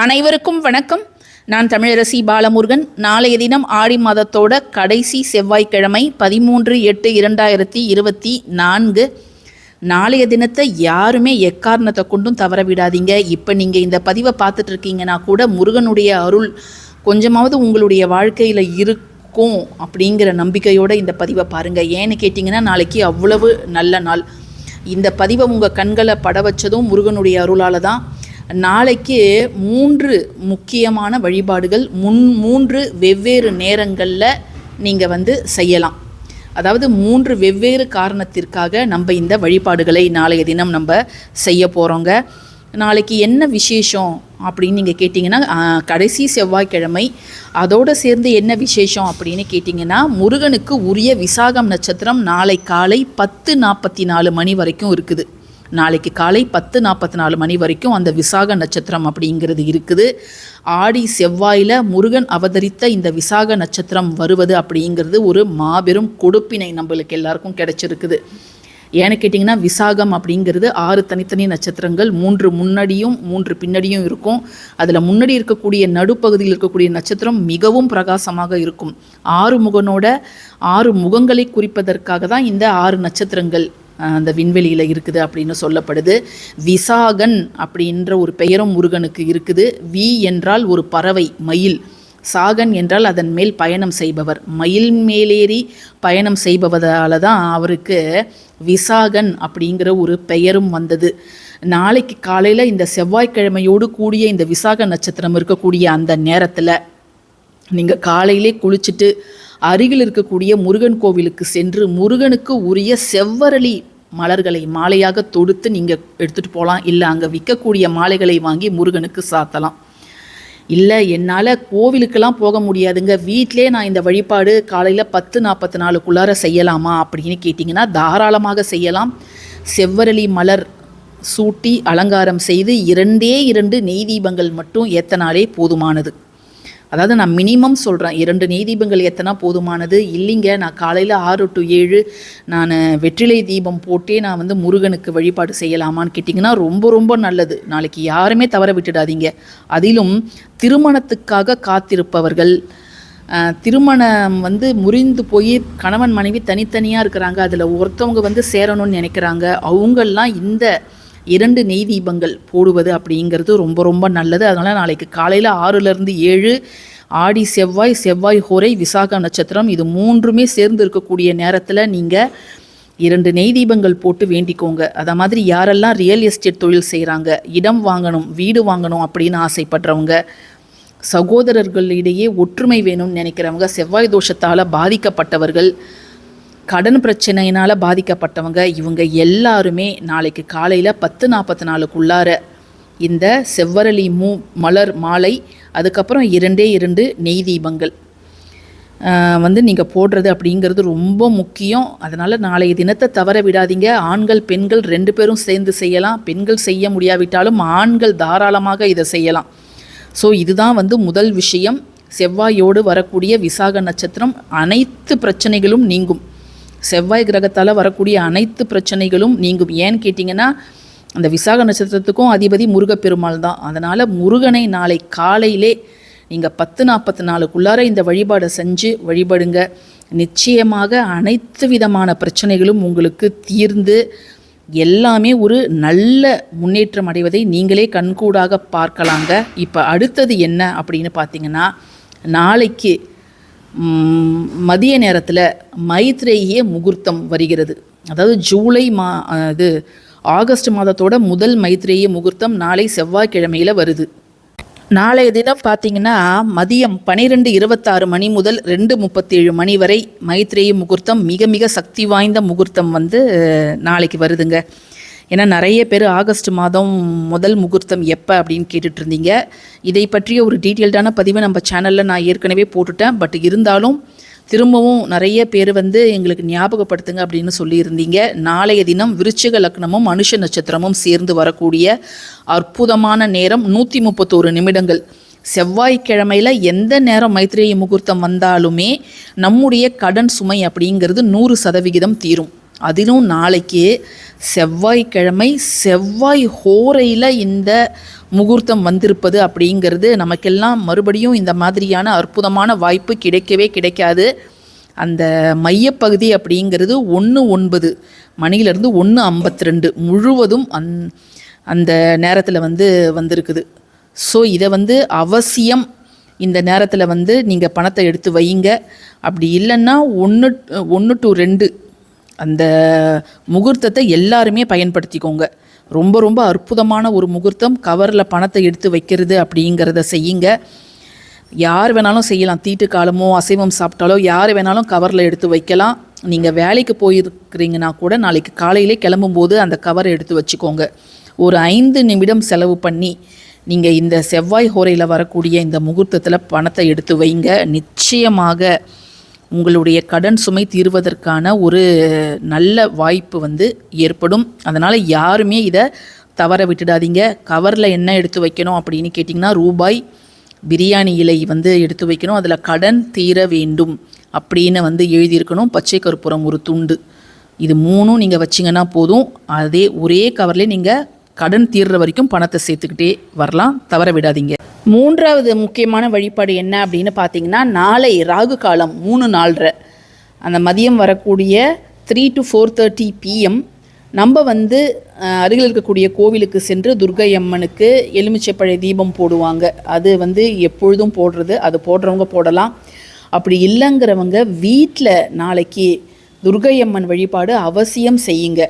அனைவருக்கும் வணக்கம். நான் தமிழரசி பாலமுருகன். நாளைய தினம் ஆடி மாதத்தோட கடைசி செவ்வாய்க்கிழமை பதிமூன்று எட்டு இரண்டாயிரத்தி இருபத்தி நான்கு. நாளைய தினத்தை யாருமே எக்காரணத்தை கொண்டும் தவற விடாதீங்க. இப்போ நீங்கள் இந்த பதிவை பார்த்துட்டு இருக்கீங்கன்னா கூட முருகனுடைய அருள் கொஞ்சமாவது உங்களுடைய வாழ்க்கையில் இருக்கும் அப்படிங்கிற நம்பிக்கையோட இந்த பதிவை பாருங்கள் ஏன்னு கேட்டிங்கன்னா நாளைக்கு அவ்வளவு நல்ல நாள். இந்த பதிவை உங்கள் கண்களை பட வச்சதும் முருகனுடைய அருளால் தான். நாளைக்கு மூன்று முக்கியமான வழிபாடுகள் முன் மூன்று வெவ்வேறு நேரங்களில் நீங்கள் வந்து செய்யலாம். அதாவது மூன்று வெவ்வேறு காரணத்திற்காக நம்ம இந்த வழிபாடுகளை நாளைய தினம் நம்ம செய்ய போகிறோங்க நாளைக்கு என்ன விசேஷம் அப்படின்னு நீங்கள் கேட்டிங்கன்னா கடைசி செவ்வாய்க்கிழமை. அதோடு சேர்ந்து என்ன விசேஷம் அப்படின்னு கேட்டிங்கன்னா முருகனுக்கு உரிய விசாகம் நட்சத்திரம் நாளை காலை பத்து நாற்பத்தி நாலு மணி வரைக்கும் இருக்குது. நாளைக்கு காலை பத்து நாற்பத்தி நாலு மணி வரைக்கும் அந்த விசாக நட்சத்திரம் அப்படிங்கிறது இருக்குது. ஆடி செவ்வாயில் முருகன் அவதரித்த இந்த விசாக நட்சத்திரம் வருவது அப்படிங்கிறது ஒரு மாபெரும் கொடுப்பினை நம்மளுக்கு எல்லாருக்கும் கிடைச்சிருக்குது. ஏன்னு கேட்டிங்கன்னா விசாகம் அப்படிங்கிறது ஆறு தனித்தனி நட்சத்திரங்கள் மூன்று முன்னாடியும் மூன்று பின்னாடியும் இருக்கும். அதில் முன்னாடி இருக்கக்கூடிய நடுப்பகுதியில் இருக்கக்கூடிய நட்சத்திரம் மிகவும் பிரகாசமாக இருக்கும். ஆறு முகனோட ஆறு முகங்களை குறிப்பதற்காக தான் இந்த ஆறு நட்சத்திரங்கள். அந்த விண்வெளியில் இருக்குது அப்படின்னு சொல்லப்படுது. விசாகன் அப்படின்ற ஒரு பெயரும் முருகனுக்கு இருக்குது. வி என்றால் ஒரு பறவை மயில். சாகன் என்றால் அதன் மேல் பயணம் செய்பவர். மயில் மேலேறி பயணம் செய்பவதால தான் அவருக்கு விசாகன் அப்படிங்கிற ஒரு பெயரும் வந்தது. நாளைக்கு காலையில் இந்த செவ்வாய்க்கிழமையோடு கூடிய இந்த விசாக நட்சத்திரம் இருக்கக்கூடிய அந்த நேரத்தில் நீங்கள் காலையிலே குளிச்சுட்டு அருகில் இருக்கக்கூடிய முருகன் கோவிலுக்கு சென்று முருகனுக்கு உரிய செவ்வரளி மலர்களை மாலையாக தொடுத்து நீங்கள் எடுத்துகிட்டு போகலாம் இல்லை அங்கே விற்கக்கூடிய மாலைகளை வாங்கி முருகனுக்கு சாத்தலாம். இல்லை என்னால் கோவிலுக்கெல்லாம் போக முடியாதுங்க. வீட்டிலே நான் இந்த வழிபாடு காலையில் பத்து நாற்பத்தி நாலுக்குள்ளார செய்யலாமா அப்படின்னு கேட்டிங்கன்னா தாராளமாக செய்யலாம். செவ்வரளி மலர் சூட்டி அலங்காரம் செய்து இரண்டே இரண்டு நெய் தீபங்கள் மட்டும் ஏத்தனாலே போதுமானது. அதாவது நான் மினிமம் சொல்கிறேன் இரண்டு நெய் தீபங்கள் எத்தனா போதுமானது? இல்லைங்க நான் காலையில் ஆறு டு ஏழு நான் வெற்றிலை தீபம் போட்டே நான் வந்து முருகனுக்கு வழிபாடு செய்யலாமான்னு கேட்டிங்கன்னா ரொம்ப ரொம்ப நல்லது. நாளைக்கு யாருமே தவற விட்டுடாதீங்க. அதிலும் திருமணத்துக்காக காத்திருப்பவர்கள் திருமணம் வந்து முறிந்து போய் கணவன் மனைவி தனித்தனியாக இருக்கிறாங்க. அதில் ஒருத்தவங்க வந்து சேரணும்னு நினைக்கிறாங்க. அவங்கெல்லாம் இந்த இரண்டு நெய் தீபங்கள் போடுவது அப்படிங்கிறது ரொம்ப ரொம்ப நல்லது. அதனால் நாளைக்கு காலையில் ஆறுலேருந்து ஏழு ஆடி செவ்வாய் செவ்வாய் ஹோரை விசாக நட்சத்திரம் இது மூன்றுமே சேர்ந்து இருக்கக்கூடிய நேரத்தில் நீங்கள் இரண்டு நெய் தீபங்கள் போட்டு வேண்டிக்கோங்க. அதை மாதிரி யாரெல்லாம் ரியல் எஸ்டேட் தொழில் செய்கிறாங்க இடம் வாங்கணும் வீடு வாங்கணும் அப்படின்னு ஆசைப்படுறவங்க சகோதரர்களிடையே ஒற்றுமை வேணும்னு நினைக்கிறவங்க செவ்வாய் தோஷத்தால் பாதிக்கப்பட்டவர்கள் கடன் பிரச்சனையினால் பாதிக்கப்பட்டவங்க இவங்க எல்லாருமே நாளைக்கு காலையில் பத்து நாற்பத்தி நாலுக்குள்ளார இந்த செவ்வரளி மூ மலர் மாலை அதுக்கப்புறம் இரண்டே இரண்டு நெய் தீபங்கள். வந்து நீங்கள் போடுறது அப்படிங்கிறது ரொம்ப முக்கியம். அதனால் நாளைய தினத்தை தவற விடாதீங்க. ஆண்கள் பெண்கள் ரெண்டு பேரும் சேர்ந்து செய்யலாம். பெண்கள் செய்ய முடியாவிட்டாலும் ஆண்கள் தாராளமாக இதை செய்யலாம். ஸோ இதுதான் வந்து முதல் விஷயம். செவ்வாயோடு வரக்கூடிய விசாக நட்சத்திரம் அனைத்து பிரச்சனைகளும் நீங்கும். செவ்வாய் கிரகத்தால் வரக்கூடிய அனைத்து பிரச்சனைகளும் நீங்கும். ஏன்னு கேட்டிங்கன்னா அந்த விசாக நட்சத்திரத்துக்கும் அதிபதி முருகப்பெருமாள் தான். அதனால் முருகனை நாளை காலையிலே நீங்கள் பத்து நாற்பத்தி நாலுக்குள்ளார இந்த வழிபாடை செஞ்சு வழிபடுங்க. நிச்சயமாக அனைத்து விதமான பிரச்சனைகளும் உங்களுக்கு தீர்ந்து எல்லாமே ஒரு நல்ல முன்னேற்றம் அடைவதை நீங்களே கண்கூடாக பார்க்கலாங்க. இப்போ அடுத்தது என்ன அப்படின்னு பார்த்தீங்கன்னா நாளைக்கு மதிய நேரத்தில் மைத்ரேய முகூர்த்தம் வருகிறது. அதாவது ஜூலை மா இது ஆகஸ்ட் மாதத்தோட முதல் மைத்ரேய முகூர்த்தம் நாளை செவ்வாய்க்கிழமையில் வருது. நாளைய தினம் பார்த்தீங்கன்னா மதியம் பன்னிரெண்டு இருபத்தாறு மணி முதல் ரெண்டு முப்பத்தேழு மணி வரை மைத்ரேய முகூர்த்தம் மிக மிக சக்தி வாய்ந்த முகூர்த்தம் வந்து நாளைக்கு வருதுங்க. ஏன்னா நிறைய பேர் ஆகஸ்ட் மாதம் முதல் முகூர்த்தம் எப்போ அப்படின்னு கேட்டுட்டு இருந்தீங்க இதை பற்றிய ஒரு டீட்டெயில்டான பதிவை நம்ம சேனலில் நான் ஏற்கனவே போட்டுட்டேன். பட் இருந்தாலும் திரும்பவும் நிறைய பேர் வந்து எங்களுக்கு ஞாபகப்படுத்துங்க அப்படின்னு சொல்லியிருந்தீங்க. நாளைய தினம் விருச்சிக லக்னமும் மனுஷ நட்சத்திரமும் சேர்ந்து வரக்கூடிய அற்புதமான நேரம். நூற்றி முப்பத்தோரு நிமிடங்கள். செவ்வாய்க்கிழமையில் எந்த நேரம் மைத்ரேய முகூர்த்தம் வந்தாலுமே நம்முடைய கடன் சுமை அப்படிங்கிறது நூறு சதவிகிதம் தீரும். அதிலும் நாளைக்கு செவ்வாய்க்கிழமை செவ்வாய் ஹோரையில் இந்த முகூர்த்தம் வந்திருப்பது அப்படிங்கிறது நமக்கெல்லாம் மறுபடியும் இந்த மாதிரியான அற்புதமான வாய்ப்பு கிடைக்கவே கிடைக்காது. அந்த மையப்பகுதி அப்படிங்கிறது ஒன்று ஒன்பது மணியிலேருந்து ஒன்று ஐம்பத்தி ரெண்டு முழுவதும் அந் அந்த நேரத்தில் வந்து வந்திருக்குது. ஸோ இதை வந்து அவசியம் இந்த நேரத்தில் வந்து நீங்கள் பணத்தை எடுத்து வைங்க. அப்படி இல்லைன்னா ஒன்று ஒன்று டு ரெண்டு அந்த முகூர்த்தத்தை எல்லாருமே பயன்படுத்திக்கோங்க. ரொம்ப ரொம்ப அற்புதமான ஒரு முகூர்த்தம். கவரில் பணத்தை எடுத்து வைக்கிறது அப்படிங்கிறத செய்யுங்க. யார் வேணாலும் செய்யலாம். தீட்டு காலமோ அசைவம் சாப்பிட்டாலோ யார் வேணாலும் கவரில் எடுத்து வைக்கலாம். நீங்கள் வேலைக்கு போயிருக்கிறீங்கன்னா கூட நாளைக்கு காலையிலே கிளம்பும்போது அந்த கவரை எடுத்து வச்சுக்கோங்க. ஒரு ஐந்து நிமிடம் செலவு பண்ணி நீங்கள் இந்த செவ்வாய் ஹோரையில் வரக்கூடிய இந்த முகூர்த்தத்தில் பணத்தை எடுத்து வைங்க. நிச்சயமாக உங்களுடைய கடன் சுமை தீர்வதற்கான ஒரு நல்ல வாய்ப்பு வந்து ஏற்படும். அதனால் யாருமே இதை தவற விட்டுடாதீங்க. கவரில் என்ன எடுத்து வைக்கணும் அப்படின்னு கேட்டிங்கன்னா ரூபாய் பிரியாணி இலை வந்து எடுத்து வைக்கணும். அதில் கடன் தீர வேண்டும் அப்படின்னு வந்து எழுதியிருக்கணும். பச்சை கருப்புறம் ஒரு துண்டு. இது மூணும் நீங்கள் வச்சிங்கன்னா போதும். அதே ஒரே கவர்லேயே நீங்கள் கடன் தீர்ற வரைக்கும் பணத்தை சேர்த்துக்கிட்டே வரலாம். தவற விடாதீங்க. மூன்றாவது முக்கியமான வழிபாடு என்ன அப்படின்னு பார்த்தீங்கன்னா நாளை ராகு காலம் மூணு நாலரை அந்த மதியம் வரக்கூடிய three to four thirty PM நம்ம வந்து அருகில் இருக்கக்கூடிய கோவிலுக்கு சென்று துர்கை அம்மனுக்கு எலுமிச்சைப்பழ தீபம் போடுவாங்க. அது வந்து எப்பொழுதும் போடுறது அது போடுறவங்க போடலாம். அப்படி இல்லைங்கிறவங்க வீட்டில் நாளைக்கு துர்கை அம்மன் வழிபாடு அவசியம் செய்யுங்க.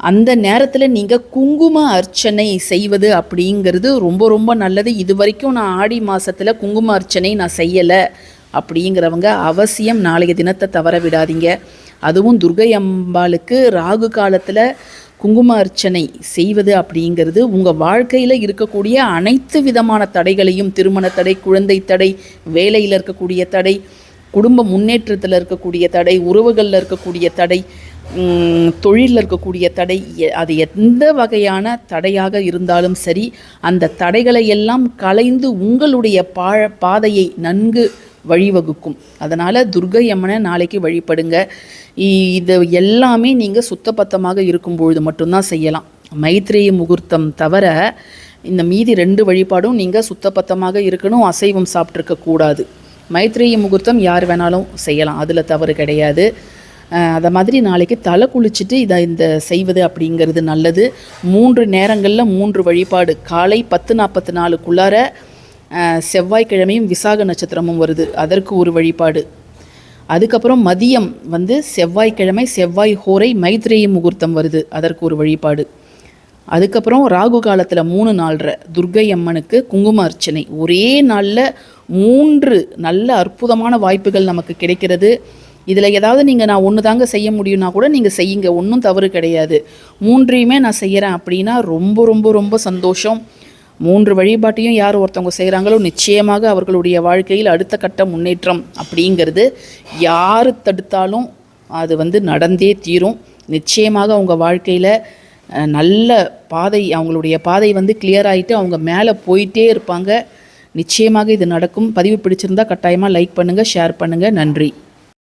அந்த நேரத்தில் நீங்கள் குங்கும அர்ச்சனை செய்வது அப்படிங்கிறது ரொம்ப ரொம்ப நல்லது. இது வரைக்கும் நான் ஆடி மாதத்தில் குங்கும அர்ச்சனை நான் செய்யலை அப்படிங்கிறவங்க அவசியம் நாளைய தினத்தை தவற விடாதீங்க. அதுவும் துர்கை அம்பாளுக்கு ராகு காலத்தில் குங்கும அர்ச்சனை செய்வது அப்படிங்கிறது உங்கள் வாழ்க்கையில் இருக்கக்கூடிய அனைத்து விதமான தடைகளையும் திருமண தடை குழந்தை தடை வேலையில் இருக்கக்கூடிய தடை குடும்ப முன்னேற்றத்தில் இருக்கக்கூடிய தடை உறவுகளில் இருக்கக்கூடிய தடை தொழிலில் இருக்கக்கூடிய தடை எ- அது எந்த வகையான தடையாக இருந்தாலும் சரி அந்த தடைகளை எல்லாம் களைந்து உங்களுடைய பா பாதையை நன்கு வழிவகுக்கும். அதனால் துர்கை அம்மனை நாளைக்கு வழிபடுங்க. இது எல்லாமே நீங்கள் சுத்தபத்தமாக இருக்கும் பொழுது மட்டும்தான் செய்யலாம். மைத்ரேய முகூர்த்தம் தவிர இந்த மீதி ரெண்டு வழிபாடும் நீங்கள் சுத்தபத்தமாக இருக்கணும் அசைவம் சாப்பிட்ருக்க கூடாது மைத்ரேய முகூர்த்தம் யார் வேணாலும் செய்யலாம். அதில் தவறு கிடையாது. அதை மாதிரி நாளைக்கு தலை குளிச்சுட்டு இதை இந்த செய்வது அப்படிங்கிறது நல்லது. மூன்று நேரங்களில் மூன்று வழிபாடு. காலை பத்து நாற்பத்தி நாலுக்குள்ளார செவ்வாய்க்கிழமையும் விசாக நட்சத்திரமும் வருது. அதற்கு ஒரு வழிபாடு. அதுக்கப்புறம் மதியம் வந்து செவ்வாய்க்கிழமை செவ்வாய் ஹோரை மைத்ரேய முகூர்த்தம் வருது. அதற்கு ஒரு வழிபாடு. அதுக்கப்புறம் ராகு காலத்தில் மூணு நாள்ற துர்கை அம்மனுக்கு குங்கும அர்ச்சனை. ஒரே நாளில் மூன்று நல்ல அற்புதமான வாய்ப்புகள் நமக்கு கிடைக்கிறது. இதில் ஏதாவது நீங்கள் நான் ஒன்று தாங்க செய்ய முடியும்னா கூட நீங்கள் செய்யுங்க ஒன்றும் தவறு கிடையாது. மூன்றையுமே நான் செய்கிறேன் அப்படின்னா ரொம்ப ரொம்ப ரொம்ப சந்தோஷம். மூன்று வழிபாட்டையும் யார் ஒருத்தவங்க செய்கிறாங்களோ நிச்சயமாக அவர்களுடைய வாழ்க்கையில் அடுத்த கட்ட முன்னேற்றம் அப்படிங்கிறது யார் தடுத்தாலும் அது வந்து நடந்தே தீரும். நிச்சயமாக அவங்க வாழ்க்கையில் நல்ல பாதை அவங்களுடைய பாதை வந்து கிளியர் ஆகிட்டு அவங்க மேலே போயிட்டே இருப்பாங்க. நிச்சயமாக இது நடக்கும். பதிவு பிடிச்சிருந்தா கட்டாயமாக லைக் பண்ணுங்கள் ஷேர் பண்ணுங்கள் நன்றி.